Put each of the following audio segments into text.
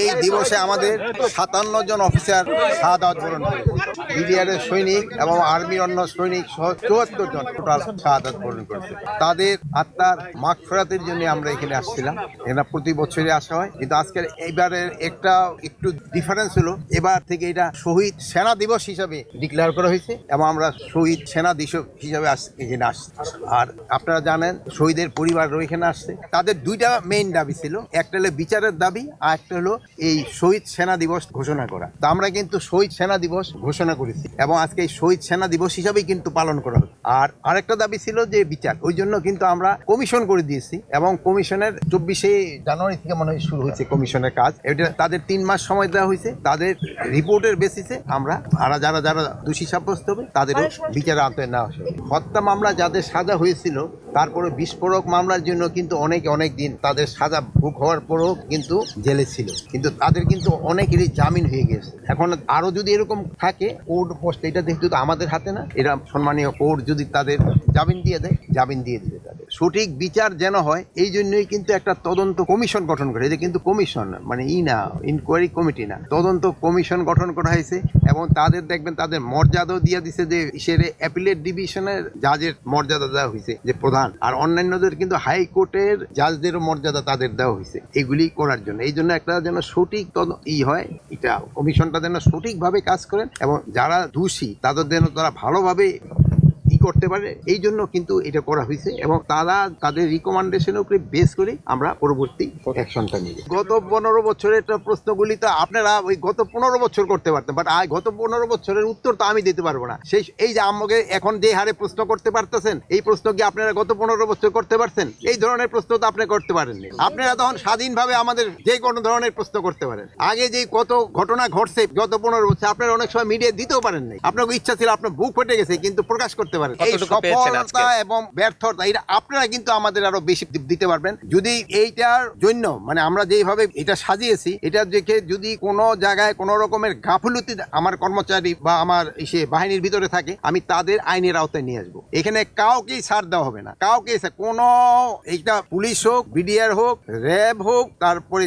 এই দিবসে আমাদের সাতান্ন জন অফিসার শাহাদাত বরণ করেছে বিডিআর এর সৈনিক এবং আর্মির অন্য সৈনিক সহ চুয়াত্তর জন টোটাল শাহাদাত বরণ করেছে। তাদের আত্মার মাগ ফেরাতের জন্য আমরা এখানে আসছিলাম। এটা প্রতি বছরই আসা হয়। কিন্তু আজকের এইবারের একটা একটু ডিফারেন্স হলো। এবার থেকে এটা শহীদ সেনা দিবস হিসাবে ডিক্লেয়ার করা হয়েছে এবং আমরা শহীদ সেনা দিবস হিসাবে এখানে আসছি। আর আপনারা জানেন, শহীদের পরিবারও এখানে আসছে। তাদের দুইটা মেইন দাবি ছিল। একটা হলো বিচারের দাবি, আর একটা এই শহীদ সেনা দিবস ঘোষণা করা। তা আমরা কিন্তু শহীদ সেনা দিবস ঘোষণা করেছি এবং আজকে এই শহীদ সেনা দিবস হিসাবেই কিন্তু পালন করা হচ্ছে আর আরেকটা দাবি ছিল যে বিচার ওই জন্য কিন্তু আমরা কমিশন করে দিয়েছি এবং কমিশনের চব্বিশে জানুয়ারি থেকে মনে হয় শুরু হয়েছে কমিশনের কাজ। এটা তাদের তিন মাস সময় দেওয়া হয়েছে তাদের রিপোর্টের বেসিসে আমরা আর যারা যারা দোষী সাব্যস্ত হবে তাদেরও বিচারের আওতায় নেওয়া হবে। হত্যা মামলা যাদের সাজা হয়েছিল তারপরে বিস্ফোরক মামলার জন্য কিন্তু অনেক অনেক দিন তাদের সাজা ভোগ হওয়ার পরও কিন্তু জেলে ছিল। কিন্তু তাদের কিন্তু অনেকেরই জামিন হয়ে গেছে। এখন আরও যদি এরকম থাকে, কোর্ট পোস্ট, এটা যেহেতু তো আমাদের হাতে না, এরা সম্মানীয় কোর্ট যদি তাদের জামিন দিয়ে দেয়, জামিন দিয়ে দিবে। সঠিক বিচার যেন হয়, এই জন্যই কিন্তু একটা তদন্ত কমিশন গঠন করে এটা কিন্তু কমিশন মানে ই না ইনকোয়ারি কমিটি না। তদন্ত কমিশন গঠন করা হয়েছে এবং তাদের দেখবেন তাদের মর্যাদাও দিয়ে দিছে যে সেরে অ্যাপিলেট ডিভিশনের জাজের মর্যাদা দেওয়া হয়েছে, যে প্রধান। আর অন্যান্যদের কিন্তু হাইকোর্টের জাজদেরও মর্যাদা তাদের দেওয়া হয়েছে, এগুলি করার জন্য। এই জন্য একটা যেন সঠিক ই হয়, এটা কমিশনটা যেন সঠিকভাবে কাজ করেন এবং যারা দোষী, তাদের যেন তারা ভালোভাবে করতে পারে, এই জন্য কিন্তু এটা করা হয়েছে এবং তারা তাদের রিকমেন্ডেশনের উপরে বেস করে আমরা পরবর্তী অ্যাকশনটা নিই গত পনেরো বছরের প্রশ্নগুলি তো আপনারা ওই গত পনেরো বছর করতে পারতেন বাট আজ গত পনেরো বছরের উত্তর তো আমি দিতে পারব না। সেই এই যে আমাকে এখন যে হারে প্রশ্ন করতে পারতেছেন, এই প্রশ্ন কি আপনারা গত পনেরো বছর করতে পারছেন? এই ধরনের প্রশ্ন তো আপনি করতে পারেননি। আপনারা তখন স্বাধীনভাবে আমাদের যে কোনো ধরনের প্রশ্ন করতে পারেন। আগে যে কত ঘটনা ঘটছে গত পনেরো বছর, আপনারা অনেক সময় মিডিয়া দিতেও পারেন নাই আপনার ইচ্ছা ছিল আপনার বুক ফেটে গেছে, কিন্তু প্রকাশ করতে পারেন এই? সফলতা এবং ব্যর্থতা এটা আপনারা কিন্তু আমাদের আরও বেশি দিতে পারবেন। যদি এইটার জন্য মানে আমরা যেভাবে এটা সাজিয়েছি এটা দেখে যদি কোনো জায়গায় কোনো রকমের গাফলতি আমার কর্মচারী বা আমার সে বাহিনীর ভিতরে থাকে আমি তাদের আইনের আওতায় নিয়ে আসব। এখানে কাউকেই ছাড় দেওয়া হবে না। কাউকে কোনো এইটা পুলিশ হোক বিডিআর হোক র্যাব হোক তারপরে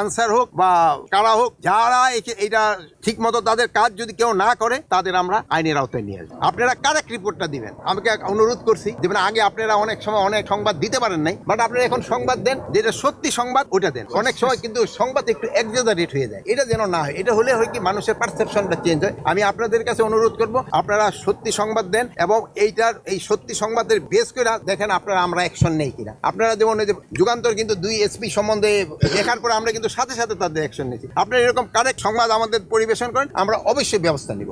আনসার হোক বা কারা হোক যারা এটা ঠিক মতো তাদের কাজ যদি কেউ না করে তাদের আমরা আইনের আওতায় নিয়ে আসব। আপনারা কারেক্ট রিপোর্টটা দিবেন। আমাকে অনুরোধ করছি যেমন আগে আপনারা অনেক সময় অনেক সংবাদ দিতে পারেন নাই বাট আপনারা এখন সংবাদ দেন যেটা সত্যি সংবাদ ওটা দেন। অনেক সময় কিন্তু সংবাদ একটু এক্সাজারেট হয়ে যায়। এটা যেন না হয়। এটা হলে হয় কি মানুষের পারসেপশনটা চেঞ্জ হয়। আমি আপনাদের কাছে অনুরোধ করব আপনারা সত্যি সংবাদ দেন এবং এইটার এই সত্যি সংবাদের বেস করে দেখেন আপনারা আমরা অ্যাকশন নেই কিনা। আপনারা যেমন এই যে যুগান্তর কিন্তু দুই এসপি সম্বন্ধে লেখার পরে আমরা কিন্তু সাথে সাথে তাদের অ্যাকশন নিয়েছি। আপনারা এরকম কারেক্ট সংবাদ আমাদের পরিবেশন করেন আমরা অবশ্যই ব্যবস্থা নিব।